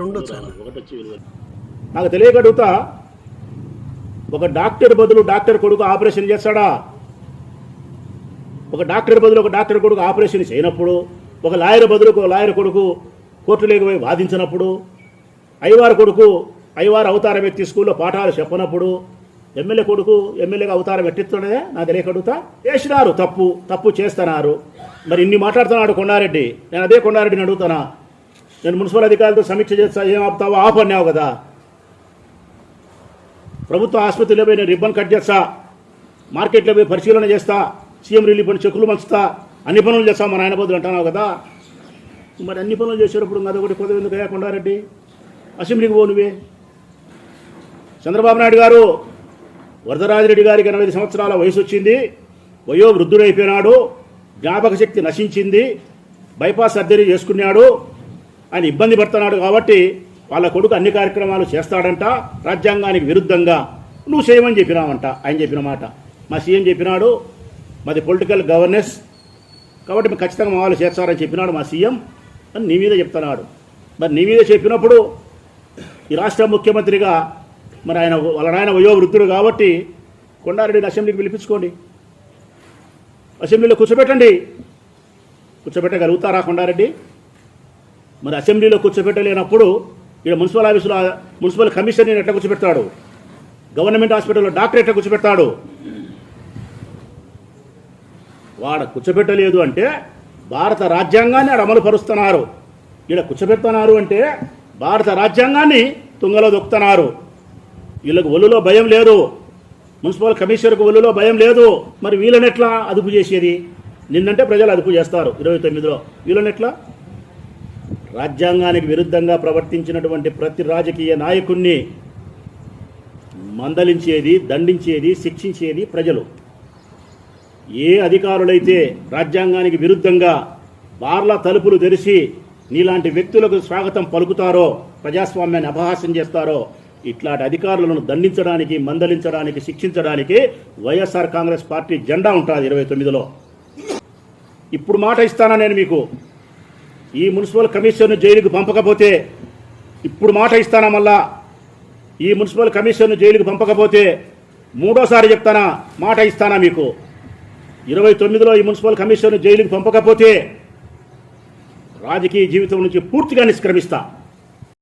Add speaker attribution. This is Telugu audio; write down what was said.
Speaker 1: రెండు
Speaker 2: నాకు తెలియకడుగుతా ఒక డాక్టర్ బదులు డాక్టర్ కొడుకు ఆపరేషన్ చేస్తాడా? ఒక డాక్టర్ బదులు ఒక డాక్టర్ కొడుకు ఆపరేషన్ చేయనప్పుడు ఒక లాయర్ బదులు ఒక లాయర్ కొడుకు కోర్టులోకి పోయి వాదించినప్పుడు అయ్యవారి కొడుకు అయ్యవారు అవతారం ఎత్తి స్కూల్లో పాఠాలు చెప్పనప్పుడు ఎమ్మెల్యే కొడుకు ఎమ్మెల్యేగా అవతారం ఎట్టిస్తుండదే నాకు తెలియకడుగుతా చేసినారు తప్పు తప్పు చేస్తున్నారు. మరి ఇన్ని మాట్లాడుతున్నాడు కొండారెడ్డి. నేను అదే కొండారెడ్డిని అడుగుతానా నేను మున్సిపల్ అధికారులతో సమీక్ష చేస్తా ఏం ఆపుతావో ఆఫర్ అన్నావు కదా. ప్రభుత్వ ఆసుపత్రిలో పోయి నేను రిబ్బన్ కట్ చేస్తా మార్కెట్లో పోయి పరిశీలన చేస్తా సీఎం రిలీఫ్ అని చెక్కులు మంచుతా అన్ని పనులు చేస్తా మా నాయన బదులు అంటున్నావు కదా. మరి అన్ని పనులు చేసేటప్పుడు అదొకటి కొద్ది ఎందుకు అయ్యా కొండారెడ్డి? అసెంబ్లీకి పో నువ్వే. చంద్రబాబు నాయుడు గారు వరదరాజిరెడ్డి గారికి ఎనభై సంవత్సరాల వయసు వచ్చింది వయో వృద్ధుడైపోయినాడు జ్ఞాపక శక్తి నశించింది బైపాస్ సర్జరీ చేసుకున్నాడు ఆయన ఇబ్బంది పడుతున్నాడు కాబట్టి వాళ్ళ కొడుకు అన్ని కార్యక్రమాలు చేస్తాడంట రాజ్యాంగానికి విరుద్ధంగా నువ్వు చేయమని చెప్పినావంట ఆయన చెప్పిన మాట. మా సీఎం చెప్పినాడు మాది పొలిటికల్ గవర్నెన్స్ కాబట్టి మేము ఖచ్చితంగా మా వాళ్ళు చేస్తారని చెప్పినాడు మా సీఎం. అని నీ మీద చెప్తున్నాడు. మరి నీ మీద చెప్పినప్పుడు ఈ రాష్ట్ర ముఖ్యమంత్రిగా మరి ఆయన వాళ్ళ నాయన వయోవృద్ధుడు కాబట్టి కొండారెడ్డిని అసెంబ్లీకి పిలిపించుకోండి. అసెంబ్లీలో కూర్చోబెట్టండి. కూర్చోబెట్టగలుగుతారా కొండారెడ్డి? మరి అసెంబ్లీలో కూర్చోబెట్టలేనప్పుడు ఇక్కడ మున్సిపల్ ఆఫీసులో మున్సిపల్ కమిషనర్ ఎట్లా కూర్చోబెడతాడు? గవర్నమెంట్ హాస్పిటల్లో డాక్టర్ ఎట్లా కూర్చోబెడతాడు? వాడ కూర్చోబెట్టలేదు అంటే భారత రాజ్యాంగాన్ని ఆడ అమలు పరుస్తున్నారు. ఇక్కడ కూర్చోబెడుతున్నారు అంటే భారత రాజ్యాంగాన్ని తుంగలో దొక్కుతున్నారు. వీళ్ళకి ఒళ్ళులో భయం లేదు. మున్సిపల్ కమిషనర్కు ఒళ్ళులో భయం లేదు. మరి వీళ్ళని ఎట్లా అదుపు చేసేది? నిన్నంటే ప్రజలు అదుపు చేస్తారు. ఇరవై తొమ్మిదిలో. వీళ్ళని ఎట్లా? రాజ్యాంగానికి విరుద్ధంగా ప్రవర్తించినటువంటి ప్రతి రాజకీయ నాయకుణ్ణి మందలించేది దండించేది శిక్షించేది ప్రజలు. ఏ అధికారులైతే రాజ్యాంగానికి విరుద్ధంగా బార్ల తలుపులు తెరిచి నీలాంటి వ్యక్తులకు స్వాగతం పలుకుతారో ప్రజాస్వామ్యాన్ని అపహాస్యం చేస్తారో ఇట్లాంటి అధికారులను దండించడానికి మందలించడానికి శిక్షించడానికి వైఎస్ఆర్ కాంగ్రెస్ పార్టీ జెండా ఉంటుంది ఇరవై తొమ్మిదిలో. ఇప్పుడు మాట ఇస్తానా నేను మీకు? ఈ మున్సిపల్ కమిషన్ను జైలుకు పంపకపోతే ఇప్పుడు మాట ఇస్తానా మళ్ళా? ఈ మున్సిపల్ కమిషన్ను జైలుకు పంపకపోతే మూడోసారి చెప్తానా? మాట ఇస్తానా మీకు? ఇరవై తొమ్మిదిలో ఈ మున్సిపల్ కమిషన్ను జైలుకు పంపకపోతే రాజకీయ జీవితం నుంచి పూర్తిగా నిష్క్రమిస్తా.